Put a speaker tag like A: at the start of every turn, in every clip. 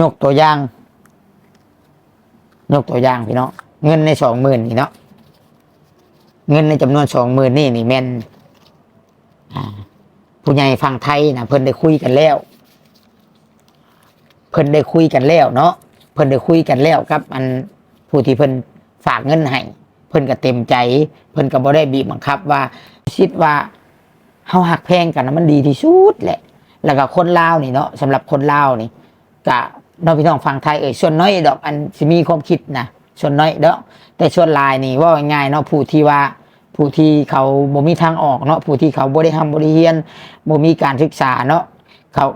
A: ยกตัวอย่าง ยกตัวอย่างพี่น้องเงินในสองหมื่นนี่เนาะเงินในจำนวนสองหมื่นนี่นี่แม่นผู้ใหญ่ฝั่งไทยนะเพิ่นได้คุยกันแล้ว เพิ่นได้คุยกันแล้วเนาะเพิ่นได้คุยกันแล้วกับ อันผู้ที่เพิ่นฝากเงินให้เพิ่นก็เต็มใจ เพิ่นก็บ่ได้บีบบังคับว่าคิดว่าเฮาหักแพงกันนะมันดีที่สุดแหละ แล้วก็คนลาวนี่เนาะสำหรับคนลาวนี่ก็ น้องพี่น้องฟังไทยเอ่ยส่วนน้อยดอกอันสิมีความคิดนะส่วนน้อยด้อแต่ส่วนลายนี่ว่าง่ายเนาะผู้ที่ว่าผู้ที่เขาบ่มีทางออกเนาะผู้ที่เขาบ่ได้ทำบ่ได้เรียนบ่มีการศึกษาเนาะเขา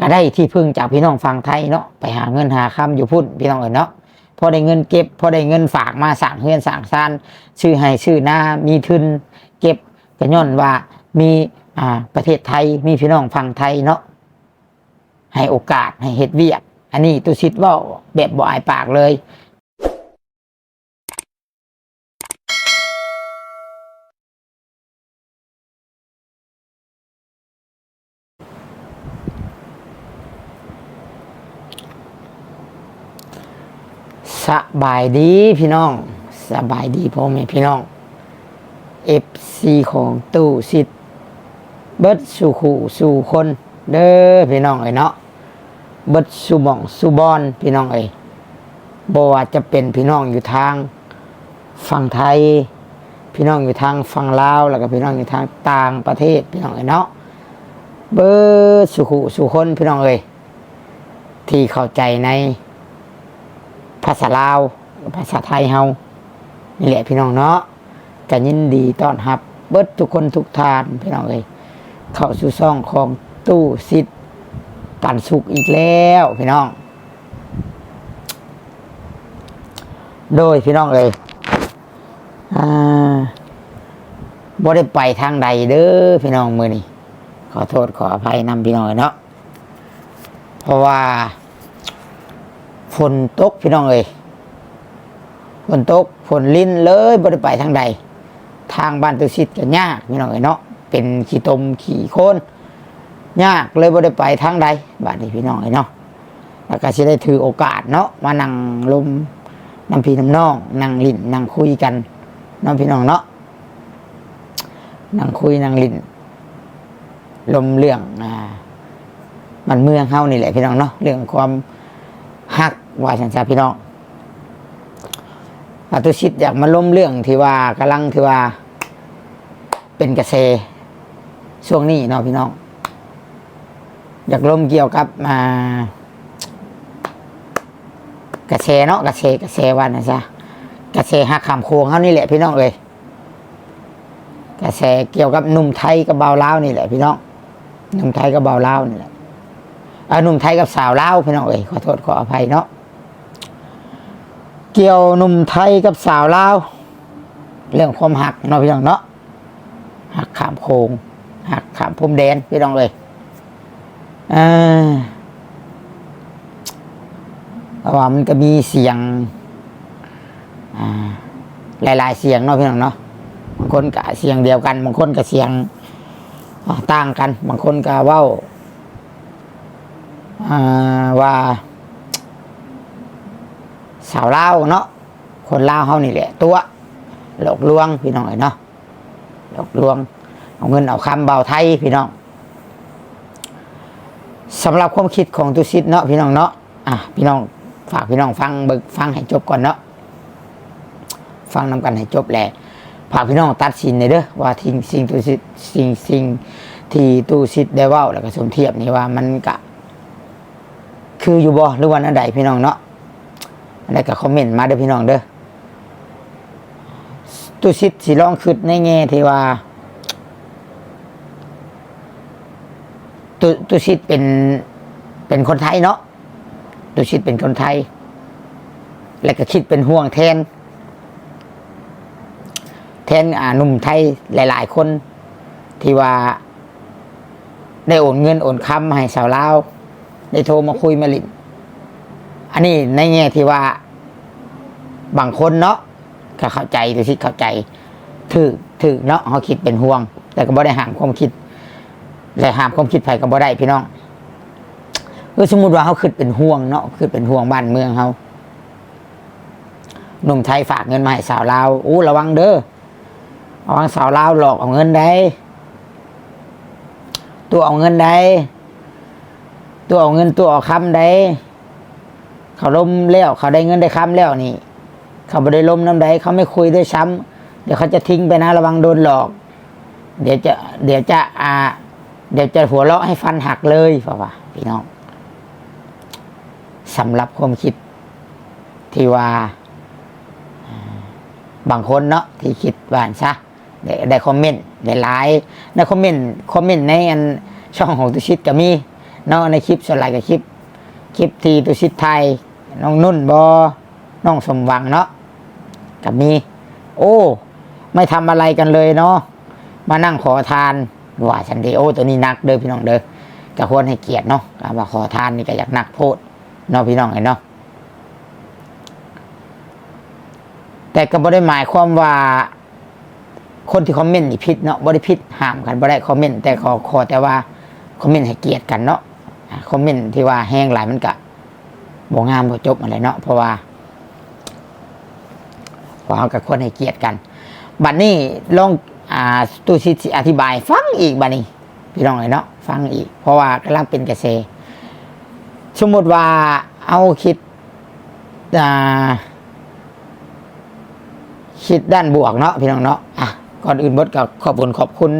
A: ก็ได้ที่พึ่งจากพี่น้องฟังไทยเนาะไปหาเงินหาคำอยู่พุ่นพี่น้องเอ๋ยเนาะพอได้เงินเก็บพอได้เงินฝากมาสั่งเฮือนสั่งซานชื่อให้ชื่อหน้ามีทุนเก็บก็ย้อนว่ามีอ่าประเทศไทยมีพี่น้องฟังไทยเนาะให้โอกาสให้เฮ็ดเวียก อันนี้ตุสิทธ์ว่าแบบบ่อายปากเลยสบายดีพี่น้องสบายดีพ่อแม่พี่น้องเอฟซีของตู้สิทธ์เบิดสู่ขู่สู่คน เด้อพี่น้องเอ้ยเนาะ เบิดสู่หม่องสู่บอนพี่น้องเอ้ยบว่าจะเป็นพี่น้องอยู่ทางฝั่งไทย พี่น้องอยู่ทางฝั่งลาว แล้วก็พี่น้องอยู่ทางต่างประเทศพี่น้องเอ้ยเนาะเบิดสู่ขู่สู่คนพี่น้องเอ้ยที่เข้าใจในภาษาลาวภาษาไทยเฮานี่แหละพี่น้องเนาะก็ยินดีต้อนรับ เบิดทุกคนทุกทานพี่น้องเอ้ยเข้าสู่ซ่องของตู้สิทธิ ปันสุขอีกแล้วพี่น้อง โดยพี่น้องเอ้ยบ่ได้ไปทางใดเด้อพี่น้องมือนี้ขอโทษขออภัยนำพี่น้องเอ้ยเนาะเพราะว่าฝนตกพี่น้องเอ้ยฝนตกฝนลิ้นเลยบ่ได้ไปทางใด ทางบ้านตุสิตก็ยากพี่น้องเอ้ยเนาะเป็นขี้ตมขี้โคน ยากเลยบ่ได้ไปทางใดบานนี้พี่น้องเอ้เนาะแล้วก็สิได้ถือโอกาสเนาะมานั่งลมน้ำพี่น้ำน้องนั่งลิ้นนั่งคุยกันน้องพี่น้องเนาะนั่งคุยนั่งลิ้นลมเรื่องอ่ามันเมืองเฮานี่แหละพี่น้องเนาะเรื่องความฮักว่าฉันซะพี่น้องอาตุชิตอยากมาล้มเรื่องที่ว่ากำลังที่ว่า เป็นกระแสช่วงนี้เนาะพี่น้อง อยากล้มเกี่ยวกับมากระแสเนาะกระแสกระแสวันนะจ๊ะกระแสหักขามโค้งเขานี่แหละพี่น้องเลยกระแสเกี่ยวกับหนุ่มไทยกับเบาวลานี่แหละพี่น้องหนุ่มไทยกับเบาวลานี่แหละเอาหนุ่มไทยกับสาวเล้าพี่น้องเอ้ยขอโทษขออภัยเนาะเกี่ยวหนุ่มไทยกับสาวเล้าเรื่องความหักเนาะพี่น้องเนาะหักขามโคงหักขามพรมแดนพี่น้องเลย อ่าเพราะว่ามันก็มีเสียง อ่า หลายๆ เสียงเนาะพี่น้องเนาะ บางคนก็เสียงเดียวกัน บางคนก็เสียงต่างกัน บางคนก็เว้าอ่าว่าสาวเล่าเนาะ คนเล่าเขานี่แหละ ตัว หลอกลวงพี่น้องเอ้ยเนาะ หลอกลวง เอาเงินเอาคำเบาไทยพี่น้อง สำหรับความคิดของตุสิตเนาะพี่น้องเนาะอะพี่น้องฝากพี่น้องฟังเบิกฟังให้จบก่อนเนาะฟังนำกันให้จบแหละฝากพี่น้องตัดสินในอยเด้อว่าทิ้งสิ่งตุสิตสิ่งสิ่งที่ตุสิตได้เว้าแล้วก็สมเทียบนี่ว่ามันกะ คืออยู่บ่หรือวันอันใดพี่น้องเนาะอันใดก็คอมเมนต์มาเด้อพี่น้องเด้อตุสิตสิลองคิดในแง่ที่ว่า ตุตุสิตเป็นเป็นคนไทยเนาะตุสิตเป็นคนไทย แล้วก็คิดเป็นห่วงแทน แทนอ่าหนุ่มไทยหลาย ๆ คนที่ว่า ได้โอนเงินโอนคำให้สาวลาวได้โทรมาคุยมาลินอันนี้ในแง่ที่ว่า บางคนเนาะก็เข้าใจหรือที่เข้าใจถือถือเนาะเขาคิดเป็นห่วง แต่ก็บ่ได้ห้ามความคิด และห้ามความคิดไผก็บ่ได้พี่น้องอสมมุติว่าเขาคือเป็นห่วงเนาะคือเป็นห่วงบ้านเมืองเขาหนุ่มไทยฝากเงินมาให้สาวลาวอู้ระวังเด้อระวังสาวลาวหลอกเอาเงินได้ ตัวเอาเงินได้ตัวเอาเงินตัวเอาคำได้ เขาล้มแล้วเขาได้เงินได้คำแล้วนี่ เขาไม่ได้ล้มน้ำใดเขาไม่คุยด้วยซ้ำเดี๋ยวเขาจะทิ้งไปนะระวังโดนหลอก เดี๋ยวจะ เดี๋ยวจะอ่า เดี๋ยวจะหัวเราะให้ฟันหักเลยป่าวะพี่น้องสำหรับความคิดที่ว่า บางคนเนาะที่คิดว่านซะได้ได้คอมเมนต์ได้ไลน์ในคอมเมนต์คอมเมนต์ในอันช่องของตุชิตก็มีเนาะในคลิปส่วนใหญ่ก็คลิป คลิปที่ตุชิตไทย น้องนุ่นบอน้องสมหวังเนาะกับมี โอ้ ไม่ทำอะไรกันเลยเนาะมานั่งขอทาน ว่าฉันเดโอตัวนี้หนักเด้อพี่น้องเด้อก็ควรให้เกียรติเนาะการว่าขอทานนี่ก็อยากหนักโพดเนาะพี่น้องเห็นเนาะแต่ก็บ่ได้หมายความว่าคนที่คอมเมนต์นี่ผิดเนาะบ่ได้ผิดห้ามกันบ่ได้คอมเมนต์แต่ขอขอแต่ว่าคอมเมนต์ให้เกียรติกันเนาะคอมเมนต์ที่ว่าแห้งหลายมันก็บ่งามบ่จบอะไรเนาะเพราะว่าเพราะเรากับคนให้เกียรติกัน บัดนี้ลอง อ่าตูชิตสิอธิบายฟังอีกบัดนี้พี่น้องเลยเนาะฟังอีก เพราะว่ากำลังเป็นกระแสสมมติว่าเอาคิดอ่าคิดด้านบวกเนาะพี่น้องเนาะอะก่อนอื่นบดกับขอบคุณขอบคุณ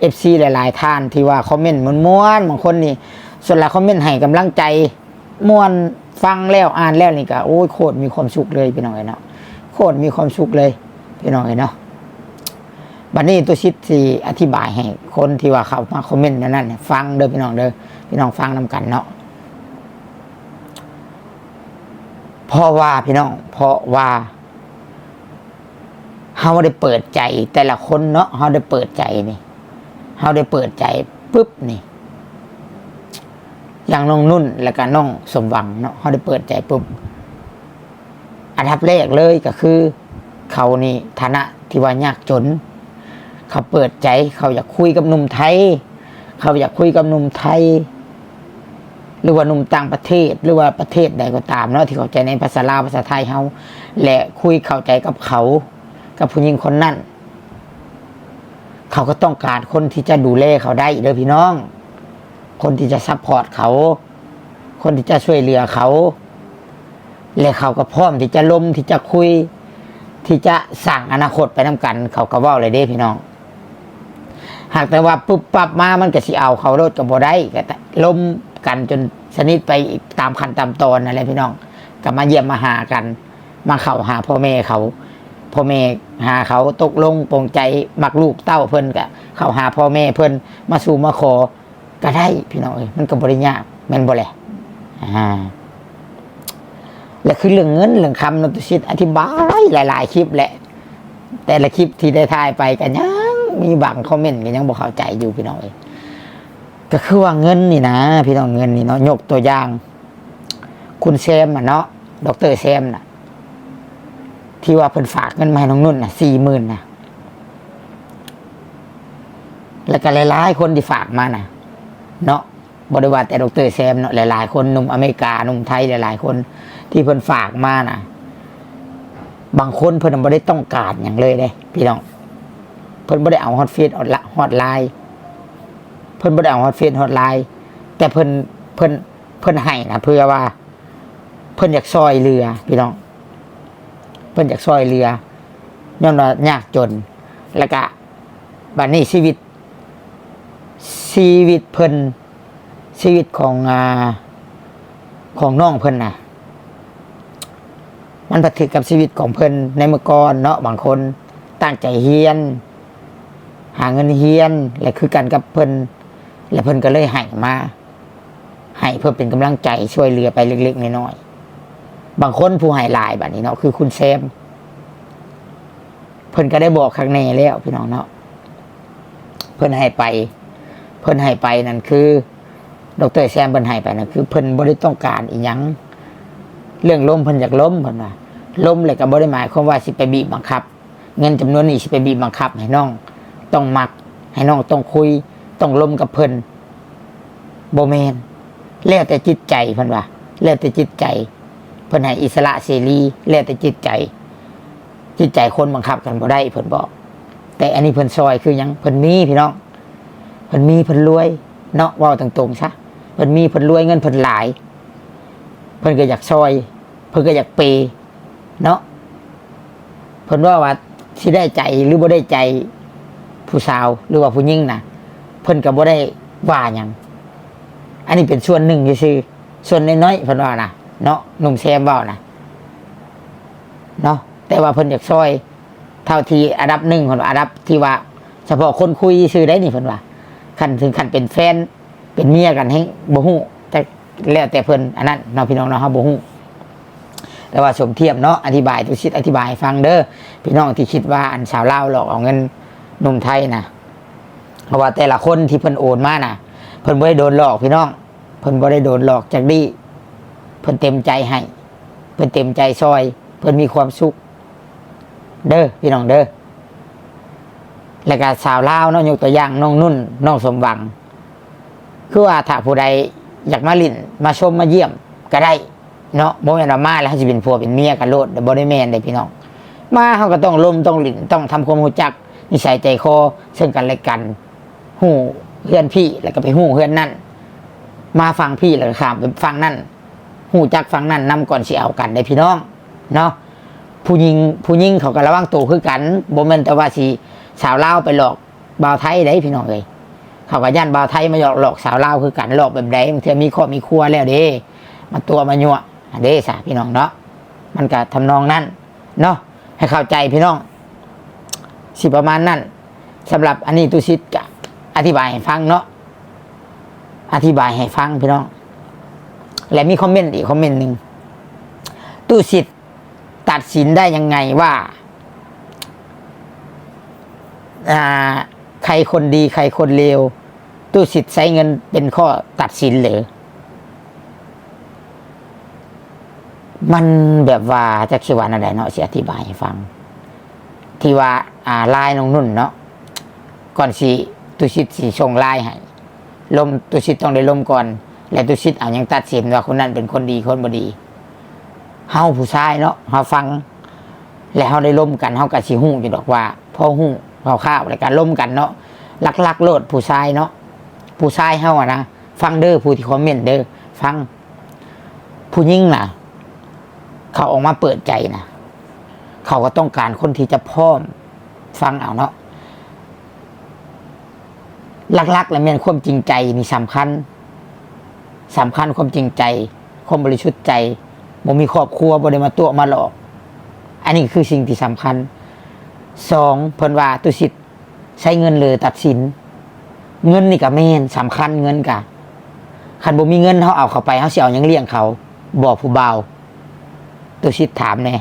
A: เอฟซีหลาย ๆ ท่านที่ว่าคอมเมนต์ม้วนๆบางคนนี่ ส่วนหลายคอมเมนต์ให้กำลังใจม่วนฟังแล้วอ่านแล้วนี่ก็โอ้ยโคตรมีความสุขเลยพี่น้องเนาะโคตรมีความสุขเลยพี่น้องเอ้ยเนาะ บัดนี้ตัวชิดที่อธิบายให้คนที่ว่าเขามาคอมเมนต์นั่นนั่นฟังเด้อพี่น้องเด้อพี่น้องฟังนำกันเนาะเพราะว่าพี่น้อง เพราะว่าเฮาได้เปิดใจ แต่ละคนเนาะเฮาได้เปิดใจนี่เฮาได้เปิดใจปุ๊บนี่ อย่างน้องนุ่นแล้วก็น้องสมหวังเนาะเขาได้เปิดใจปุ๊บอันดับแรกเลยก็คือ เขานี่ฐานะที่ว่ายากจน เขาเปิดใจ เขาอยากคุยกับหนุ่มไทย เขาอยากคุยกับหนุ่มไทย หรือว่าหนุ่มต่างประเทศ หรือว่าประเทศใดก็ตามเนาะที่เข้าใจในภาษาลาวภาษาไทยเขาและคุยเข้าใจกับเขา กับผู้หญิงคนนั้น เขาก็ต้องการคนที่จะดูแลเขาได้เด้อพี่น้อง คนที่จะซัพพอร์ตเขา คนที่จะช่วยเหลือเขา และเขาก็พร้อมที่จะล้มที่จะคุยที่จะสั่งอนาคตไปน้ากัน เขาก็ว่าเลยเด้พี่น้อง หากแต่ว่าปุ๊บปั๊บมามันก็สิเอาเขาโลดกับบ่ได้ก็ล้มกันจนสนิทไปอีกตามขั้นตามตอนนั่นแหละพี่น้องก็มาเยี่ยมมาหากัน มาเข้าหาพ่อแม่เขาพ่อแม่หาเขาตกลงปรงใจมักลูกเต้าเพิ่นก็เข้าหาพ่อแม่เพิ่นมาสู่มาขอก็ได้พี่น้องเอ้ยมันก็บริยากแม่นบ่แหละอ่าและคือเรื่องเงินเรื่องคำนตุชิตอธิบายหลาย ๆ คลิปแหละ แต่ละคลิปที่ได้ถ่ายไปกันยัง มีบางคอมเมนต์ก็ยังบอกเข้าใจอยู่พี่น้องเอ้ยก็คือว่าเงินนี่นะ พี่น้องเงินนี่เนาะยกตัวอย่าง คุณแซมอะเนาะดรแซมน่ะ ที่ว่าเพิ่นฝากเงินมาให้น้องนุ่นน่ะสี่หมื่นน่ะ แล้วก็หลายๆคนที่ฝากมาน่ะ เนาะบริวารแต่ดรแซมเนาะหลายๆคนหนุ่มอเมริกาหนุ่มไทยหลายๆคน ที่เพิ่นฝากมาน่ะ บางคนเพิ่นบ่ได้ต้องการอย่างเลยเด้พี่น้อง เพิ่นบ่ได้เอาฮอตเฟซฮอตละฮอตไลน์เพิ่นบ่ได้เอาฮอตเฟซฮอตไลน์แต่เพิ่นเพิ่นเพิ่นให้นะเพื่อว่า เพิ่นอยากซอยเรือพี่น้อง เพิ่นอยากซอยเรือย้อนว่ายากจน แล้วก็บัดนี้ชีวิต ชีวิตเพิ่นชีวิตของอ่าของน้องเพิ่นน่ะ มันประทึกกับชีวิตของเพิ่นในเมื่อก่อนเนาะบางคนตั้งใจเฮียน หาเงินเฮียนและคือกันกับเพิ่นและเพิ่นก็เลยให้มาให้เพื่อเป็นกำลังใจช่วยเหลือไปเล็กๆน้อยๆบางคนผู้ให้หลายแบบนี้เนาะคือคุณแซมเพิ่นก็ได้บอกข้างในแล้วพี่น้องเนาะเพิ่นให้ไป เพิ่นให้ไปนั่นคือดรแซมเพิ่นให้ไปนั่นคือเพิ่นบ่ได้ต้องการอีหยังเรื่องล้มเพิ่นอยากล้มเพิ่นว่าล้มเลยก็บ่ได้หมายความว่าสิไปบีบบังคับ เงินจำนวนนี้สิไปบีบบังคับให้น้อง ต้องมัก ให้น้องต้องคุย ต้องลมกับเพิ่นบ่แมนแล้วแต่จิตใจเพิ่นว่าแล้วแต่จิตใจ เพิ่นให้อิสระเสรีแล้วแต่จิตใจ จิตใจคนบังคับกันบ่ได้เพิ่นบอก แต่อันนี้เพิ่นซอยคือยังเพิ่นมีพี่น้องเพิ่นมีเพิ่นรวยเนาะว้าตรงๆซะเพิ่นมีเพิ่นรวยเงินเพิ่นหลาย เพิ่นก็อยากซอย เพิ่นก็อยากเปเนาะเพิ่นว่าว่าสิได้ใจหรือบ่ได้ใจ ผู้สาวหรือว่าผู้หญิงนะเพิ่นก็บ่ได้ว่าหยังอันนี้เป็นส่วนหนึ่งซื่อส่วนน้อยๆเพิ่นว่านะเนาะหนุ่มแซมเว้านะเนาะแต่ว่าเพิ่นอยากซอย เท่าที่อันดับหนึ่งเพิ่นว่าอันดับที่ว่า เฉพาะคนคุยซื่อได้นี่เพิ่นว่าคันถึงคันเป็นแฟน เป็นเมียกันให้บ่ฮู้แต่แล้วแต่เพิ่นอันนั้นเนาะพี่น้องเนาะเฮาบ่ฮู้แต่ว่าสมเทียบเนาะอธิบายทุกชิดอธิบายฟังเด้อพี่น้องที่คิดว่าอันสาวเล่าหลอกเอาเงิน หนุ่มไทยนะเพราะว่าแต่ละคนที่เพิ่นโอนมานะเพิ่นบ่ได้โดนหลอกพี่น้องเพิ่นบ่ได้โดนหลอกจากดีเพิ่นเต็มใจให้เพิ่นเต็มใจซอย เพิ่นมีความสุข เด้อพี่น้องเด้อแล้วก็สาวลาวเนาะยกตัวอย่างน้องนุ่นน้องสมหวัง คือว่าถ้าผู้ใดอยากมาลิ่นมาชมมาเยี่ยมก็ได้เนาะบ่แม่นว่ามาแล้วเขาสิเป็นผัวเป็นเมียกันโลดบ่ได้แม่นเด้พี่น้อง มาเขาก็ต้องลมต้องลิ่นต้องทำความรู้จัก นิสัยใจคอซึ่งกันและกันฮู้เพื่อนพี่แล้วก็ไปฮู้เพื่อนนั่นมาฟังพี่แล้วก็ข้ามไปฟังนั่นฮู้จักฟังนั่นนํก่อนสิเอากันได้พี่น้องเนาะผู้หญิงผู้หญิงเขาก็ระวังตัวคือกันบ่แม่นแต่ว่าสิสาวเล่าไปหลอกบ่าวไทยได้พี่น้องเอ้ยเขาก็ย่านบ่าวไทยมาหยอกหลอกสาวเล่าคือกันหลอกแบบใดบางทีมีครอมีครัวแล้วเด้มาตัวมายั่วอันเด้สาพี่น้องเนาะมันก็ทำนองนั้นเนาะให้เข้าใจพี่น้อง สิประมาณนั้นสำหรับอันนี้ตุชิตกะอธิบายให้ฟังเนาะอธิบายให้ฟังพี่น้อง และมีคอมเมนต์อีกคอมเมนต์หนึ่งตุสิตตัดสินได้ยังไงว่าใครคนดีใครคนเลวตู้สิทธิ์ใช้เงินเป็นข้อตัดสินหรือมันแบบว่าจะคิดว่าอะไรเนาะสิอธิบายให้ฟัง ที่ว่า อ่าลายน้องนุ่นเนาะก่อนสิตุสิสิสีชงลายให้ลมตุสิทธิ์ต้องได้ลมก่อน และตุสิทธิ์เอายังตัดสินว่าคนนั้นเป็นคนดีคนบ่ดีเฮาผู้ชายเนาะเฮาฟัง แล้วเฮาได้ล่มกันเฮาก็สิฮู้อยู่ดอกว่าพ่อฮู้พอข้าวแล้วกันล่มกันเนาะลักลักโลดผู้ชายเนาะผู้ชายเฮาอะนะฟังเด้อผู้ที่คอมเมนต์เด้อฟัง ผู้ยิ่งน่ะ เขาออกมาเปิดใจนะเขาก็ต้องการคนที่จะพร้อม ฟังเอาเนาะลักๆ แล้วแม่นความจริงใจนี่สำคัญสำคัญความจริงใจ ความบริสุทธิ์ใจบ่มีครอบครัวบ่ได้มาตัวมาหลอก อันนี้คือสิ่งที่สำคัญสองเพิ่นว่าตุสิทธิ์ใช้เงินเลยตัดสิน เงินนี่กับแม่นสำคัญเงินกะคันบ่มีเงินเขาเอาเข้าไปเขาเสียเอาหยังเลี้ยงเขาบอกผู้เบาวตัวชิดถามแน่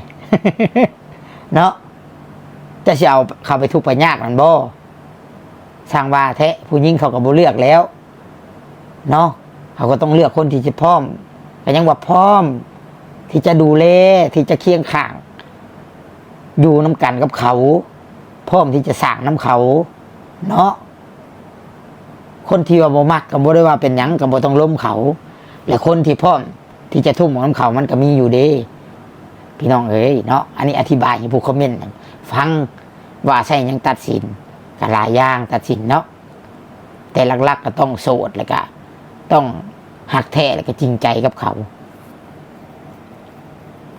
A: เนาะ จะเสียเอาเขาไปทุกไปยากมันบ่สร้างว่าแท้ผู้หญิงเขาก็บ่เลือกแล้วเนาะเขาก็ต้องเลือกคนที่จะพร้อมแต่ยังว่าพร้อม ที่จะดูแลที่จะเคียงข้าง อยู่น้ำกันกับเขา พร้อมที่จะสร้างน้ำเขา เนาะคนที่ว่าบ่มักก็บ่ได้ว่าเป็นหยังก็บ่ต้องล้มเขา และคนที่พร้อมที่จะทุ่มของน้ำเขามันก็มีอยู่เด้พี่น้องเอ้ยเนาะอันนี้อธิบายให้ผู้คอมเมนต์ ฟังว่าใช่ยังตัดสินก็หลายย่างตัดสินเนาะแต่หลักๆก็ต้องโสดแล้วก็ต้องหักแท้แล้วก็จริงใจกับเขา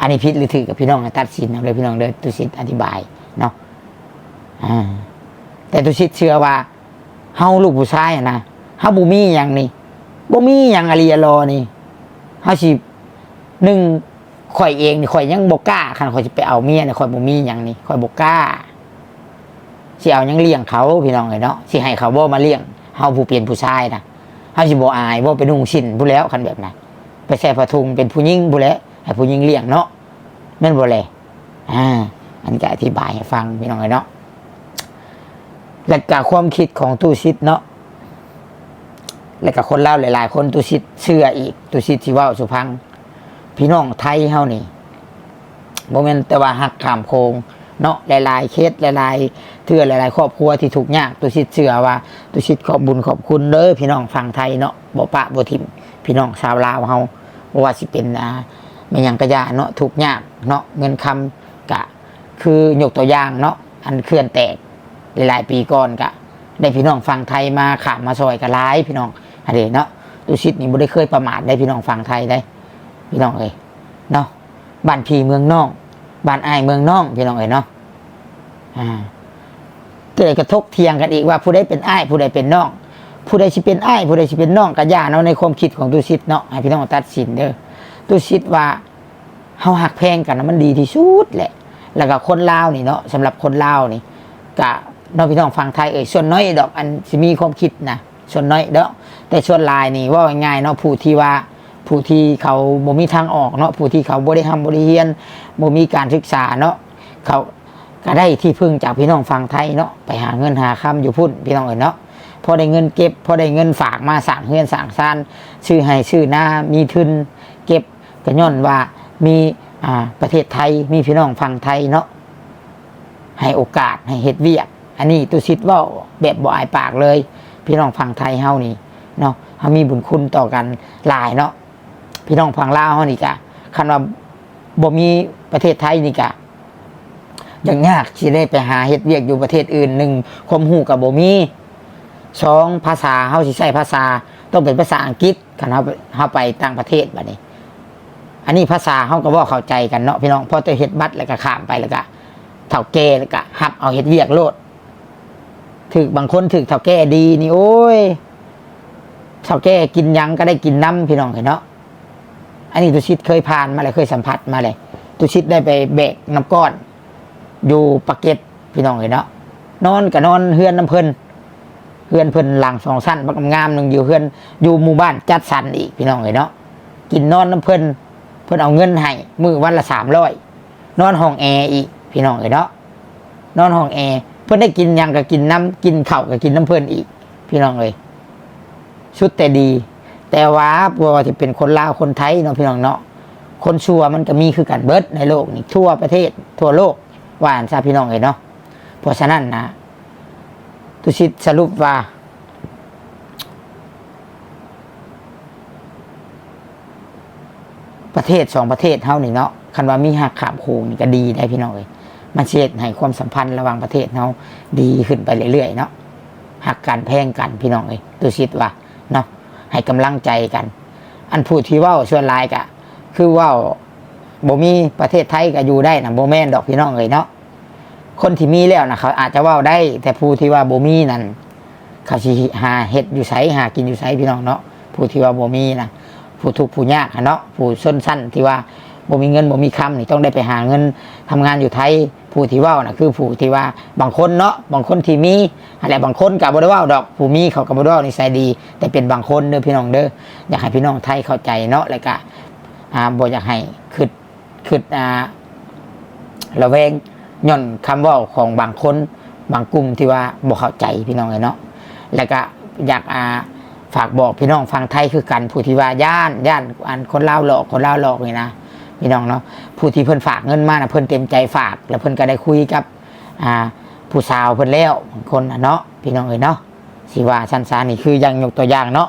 A: อันนี้พิษหรือถือกับพี่น้องตัดสินเอาเลยพี่น้องเด้อตุสิตอธิบายเนาะแต่ตุชิดเชื่อว่าเฮาลูกผู้ชายนะเฮาบ่มีหยังนี่บ่มีหยังอริยรอนี่เฮาสิหนึ่ง ข่อยเองนี่ข่อยยังบ่กล้าคันข่อยสิไปเอาเมียเนี่ข่อยบ่มีหยังนี่ข่อยบ่กล้าสิเอายังเลี้ยงเขาพี่น้องเอ้ยเนาะสิให้เขาบ่มาเลี้ยงเฮาผู้เปลี่ยนผู้ชายนะเฮาสิบ่อายบ่ไปนุ่งสิ้นผู้แล้วคันแบบนั้นไปใส่ผ้าถุงเป็นผู้หญิงผู้แล้วให้ผู้หญิงเลี้ยงเนาะแม่นบ่แลอ่าอันนี้ก็อธิบายให้ฟังพี่น้องเอ้ยเนาะและกับความคิดของตูซิดเนาะและกับคนเล่าหลาย ๆ คนตูซิดเชื่ออีกตูซิดที่ว่าสุพัง พี่น้องไทยเฮานี่โมเมนต์แต่ว่าหักขามโคงเนาะหลายๆเคสหลายๆเทื่อหลายๆ ครอบครัวที่ถูกยากตูซิดเชื่อว่าตูซิดขอบบุญขอบคุณเด้อพี่น้องฝั่งไทยเนาะบ่ปะบ่ทิมพี่น้องชาวลาวเฮาว่าสิเป็นอ่าไม่ยังกระยาเนาะทุกยากเนาะเงินคำกะ คือยกตัวอย่างเนาะอันเคลื่อนแตกหลายๆปีก่อนกะได้พี่น้องฟังไทยมาขามมาซอยกันหลายพี่น้องอันนี้เนาะตุชิดนี่บ่ได้เคยประมาทได้พี่น้องฟังไทยได้ พี่น้องเอ้ยเนาะบ้านพี่เมืองน้องบ้านอายเมืองน้องพี่น้องเอ้ยเนาะอ่าเกิดกระทบเทียงกันอีกว่าผู้ใดเป็นอ้ายผู้ใดเป็นน้อง ผู้ใดสิเป็นอ้ายผู้ใดสิเป็นน้องก็ย่าเนาะในความคิดของตุชิดเนาะให้พี่น้องตัดสินเด้อตุชิดว่าเฮาหักแพงกันนะมันดีที่สุดแหละ แล้วก็คนลาวนี่เนาะสำหรับคนลาวนี่กะน้องพี่น้องฟังไทยเอ่ยส่วนน้อยดอกอันสิมีความคิดนะส่วนน้อยเด้อแต่ส่วนลายนี่ว่าง่ายเนาะผู้ที่ว่า ผู้ที่เขาบ่มีทางออกเนาะผู้ที่เขาบ่ได้ทำบ่ได้เรียนบ่มีการศึกษาเนาะเขาก็ได้ที่พึ่งจากพี่น้องฟังไทยเนาะไปหาเงินหาคำอยู่พุ่นพี่น้องเอ่ยเนาะพอได้เงินเก็บพอได้เงินฝากมาสร้างเฮือนสร้างซานชื่อให้ชื่อหน้ามีทุนเก็บก็ย้อนว่ามีอ่าประเทศไทยมีพี่น้องฟังไทยเนาะให้โอกาสให้เฮ็ดเวียกอันนี้ตุสิทธิ์เว่าแบบบ่อายปากเลย พี่น้องฟังไทยเฮานี่เนาะเฮามีบุญคุณต่อกันหลายเนาะ พี่น้องฟังลาวเฮานี่กะคันว่าบ่มีประเทศไทยนี่กะยังยากสิได้ไปหาเฮ็ดเวียกอยู่ประเทศอื่นหนึ่งความรู้กับบ่มีสองภาษาเฮาสิใช้ภาษาต้องเป็นภาษาอังกฤษคันเฮาเฮาไปต่างประเทศบัดนี้ อันนี้ภาษาเฮาก็บ่เข้าใจกันเนาะพี่น้องพอจะเฮ็ดบัตรแล้วก็ข้ามไปแล้วก็เถ่าแก่แล้วก็หับเอาเฮ็ดเวียกโลดถึกบางคนถึกเถ่าแก่ดีนี่โอ้ยเถ่าแก่กินหยังก็ได้กินน้ำพี่น้องเห็นเนาะ อันนี้ตุชิตเคยผ่านมาเลยเคยสัมผัสมาเลยตุชิตได้ไปแบกน้ำก้อน อยู่ปากเก็ตพี่น้องเห็นเนาะนอนกับนอนเฮือนน้ำเพลินเฮือนเพลินหลังสองสั้นบักงามหนึ่งอยู่เฮือนอยู่หมู่บ้านจัดสรรอีกพี่น้องเห็นเนาะกินนอนน้ำเพลินเพิ่นเอาเงินให้มือวันละสามร้อยนอนห้องแอร์อีกพี่น้องเอ้ยเนาะนอนห้องแอร์เพื่อนได้กินยังก็กินน้ำกินข้าวก็กินน้ำเพื่นอีก พี่น้องเอ้ยชุดแต่ดี แต่ว่าบัวาที่เป็นคนลาวคนไทยเนาะพี่น้องเนาะคนชั่วมันก็มีคือกันเบิดในโลกนี่ทั่วประเทศ ทั่วโลกว่าอันซาพี่น้องเอ้เนาะเพราะฉะนั้นนะตุชิตสรุปว่า ประเทศสองประเทศเฮานี่เนาะคันว่ามีหักขามโคงนี่ก็ดีได้พี่น้องเอ้ยมันเช็ดให้ความสัมพันธ์ระหว่างประเทศเฮาดีขึ้นไปเรื่อยๆเนาะหักกันแพงกันพี่น้องเอ้ยตัวชิดว่าเนาะ ให้กำลังใจกัน อันพูดที่ว่าส่วนลายกะ คือว่าบ่มีประเทศไทยก็อยู่ได้นะโบแมนดอกพี่น้องเอ้ยเนาะคนที่มีแล้วนะเขาอาจจะว่าได้แต่ผู้ที่ว่าโบมีนั่นเขาสิหาเห็ดอยู่ไสหากินอยู่ไสพี่น้องเนาะผู้ที่ว่าโบมีนะผู้ทุกผู้ยากเนาะผู้ส้นสั้นที่ว่าโบมีเงินโบมีคำนี่ต้องได้ไปหาเงินทำงานอยู่ไทย ผู้ที่ว่านะคือผู้ที่ว่าบางคนเนาะบางคนที่มีอะไรบางคนกับบ่ได้เว่าดอกผู้มีเขาก็บ่ได้เว่านิสัยดี แต่เป็นบางคนเด้อพี่น้องเด้ออยากให้พี่น้องไทยเข้าใจเนาะแล้วก็อ่าบ่อยากให้คิดคิดอ่าระแวงย่อนคำเว่าของบางคนบางกลุ่มที่ว่าบ่เข้าใจพี่น้องเลยเนาะแล้วก็อยากอ่าฝากบอกพี่น้องฟังไทยคือกันผู้ที่ว่าย่านย่านอันคนลาหลอกคนเล่าหลอกนี่นะ พี่น้องเนาะผู้ที่เพิ่นฝากเงินมานะเพิ่นเต็มใจฝาก แล้วเพิ่นก็ได้คุยกับอ่าผู้สาวเพิ่นแล้วบางคนนะเนาะพี่น้องเอ้ยเนาะสิว่าสันสานี่คือยังยกตัวอย่างเนาะ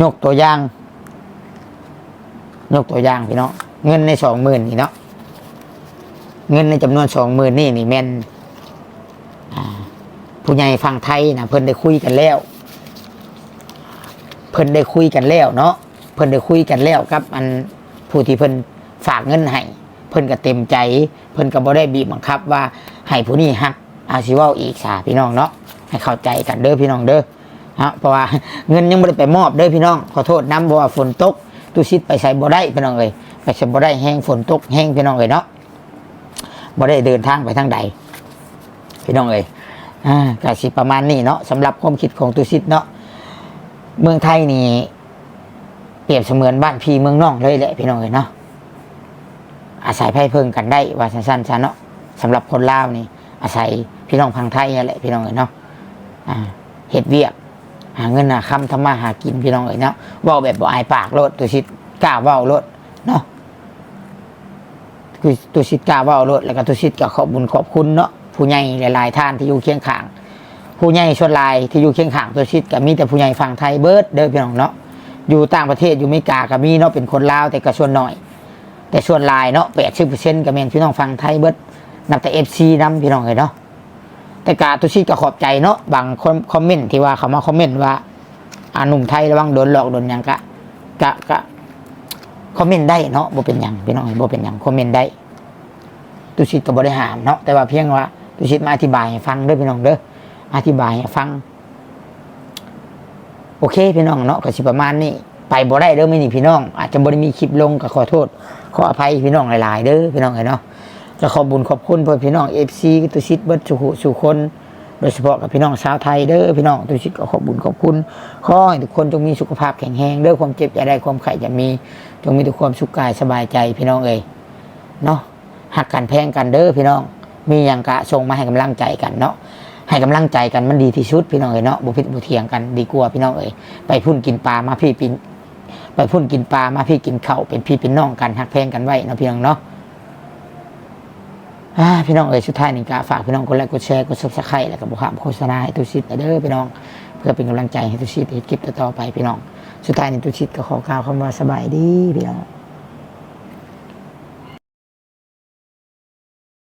A: ยกตัวอย่างยกตัวอย่างพี่น้องเงินในสองหมื่นนี่เนาะเงินในจำนวนสองหมื่นนี่นี่แม่นอ่าผู้ใหญ่ฟังไทยนะเพิ่นได้คุยกันแล้ว เพิ่นได้คุยกันแล้วเนาะเพิ่นได้คุยกันแล้วกับอัน ผู้ที่เพิ่นฝากเงินให้เพิ่นก็เต็มใจ เพิ่นก็บ่ได้บีบบังคับว่าให้ผู้นี้ฮักอาสิเว้าอีกสาพี่น้องเนาะให้เข้าใจกันเด้อพี่น้องเด้อฮะเพราะว่าเงินยังบ่ได้ไปมอบเด้อพี่น้อง ขอโทษน้ำเพราะว่าฝนตกตุชิดไปใส่บ่ได้พี่น้องเอ้ยไปใส่บ่ได้แห้งฝนตกแห้งพี่น้องเอ้ยเนาะบ่ได้เดินทางไปทางใด พี่น้องเอ้ยอ่าก็สิประมาณนี้เนาะสำหรับความคิดของตุชิดเนาะเมืองไทยนี่ รียบเสมือนบ้านพี่เมืองน้องเลยแหละพี่น้องเอ้ยเนาะอาศัยไพ่เพิ่งกันได้ว่าสั้นๆซะเนาะสำหรับคนลาวนี่ อาศัยพี่น้องพังไทยนี่แหละพี่น้องเอ้ยเนาะอ่าเฮ็ดเวียกหาเงินหาคำทำมาหากินพี่น้องเอ้ยเนาะว้าแบบบ่อายปากโลดตัวชิดกล้าว้าโลดเนาะคือตัวชิดกล้าว้าโลดแล้วก็ตัวชิดก็ขอบบุญขอบคุณเนาะผู้ใหญ่หลายๆท่านที่อยู่เคียงข้าง ผู้ใหญ่ชวนลายที่อยู่เคียงข้างตัวชิดก็มีแต่ผู้ใหญ่ฝั่งไทยเบิร์ดเด้อพี่น้องเนาะ อยู่ต่างประเทศอยู่อเมริกาก็มีเนาะเป็นคนลาวแต่ก็ส่วนน้อย แต่ส่วนลายเนาะแปดสิบเปอร์เซ็นต์ก็แม่นพี่น้องฟังไทยเบิดนับแต่เอฟซีน้ำพี่น้องเลยเนาะแต่กาตุชิก็ขอบใจเนาะบางคนคอมเมนต์ที่ว่าเขามาคอมเมนต์ว่าอาหนุ่มไทยระวังโดนหลอกโดนยังกะกะกะคอมเมนต์ได้เนาะบ่เป็นยังพี่น้องบ่เป็นยังคอมเมนต์ได้ตุชิก็บ่ได้ห้ามเนาะแต่ว่าเพียงว่าตุชิมาอธิบายให้ฟังเด้อพี่น้องเด้ออธิบายให้ฟัง โอเคพี่น้องเนาะก็สิประมาณนี้ไปบ่ได้เด้อไม่นี่พี่น้อง อาจจะบ่ได้มีคลิปลงก็ขอโทษ ขออภัยพี่น้องหลาย ๆ เด้อพี่น้องเนาะก็ขอบุญขอบคุณเพื่อพี่น้องเอฟซีตุชิตเบิร์ดสุขสุคน โดยเฉพาะกับพี่น้องชาวไทยเด้อพี่น้องตุชิตก็ขอบุญขอบคุณขอให้ทุกคนจงมีสุขภาพแข็งแรงเด้อความเจ็บอย่าได้ความไข่จะมี จงมีแต่ความสุขกายสบายใจพี่น้องเอ้ยเนาะหักกันแพงกันเด้อพี่น้อง มีอย่างกะส่งมาให้กำลังใจกันเนาะ ให้กำลังใจกันมันดีที่สุดพี่น้องเอ้ยเนาะบุพิษบุเทียงกันดีกว่าพี่น้องเอ้ยไปพุ่นกินปลามาพี่ปินไปพุ่นกินปลามาพี่กินเข้าเป็นพี่เป็นน้องกันหักแพงกันไว้เนาะพี่น้องเนาะพี่น้องเอ๋ยสุดท้ายนี่ก็ฝากพี่น้องกดไลค์กดแชร์กดซับสไครต์แล้วก็บอกข่าวโฆษณาให้ตุชิตเด้อพี่น้อง เพื่อเป็นกำลังใจให้ตุชิตให้คลิปต่อไปพี่น้อง สุดท้ายนี่ตุชิตก็ขอกล่าวคำว่าสบายดีพี่น้อง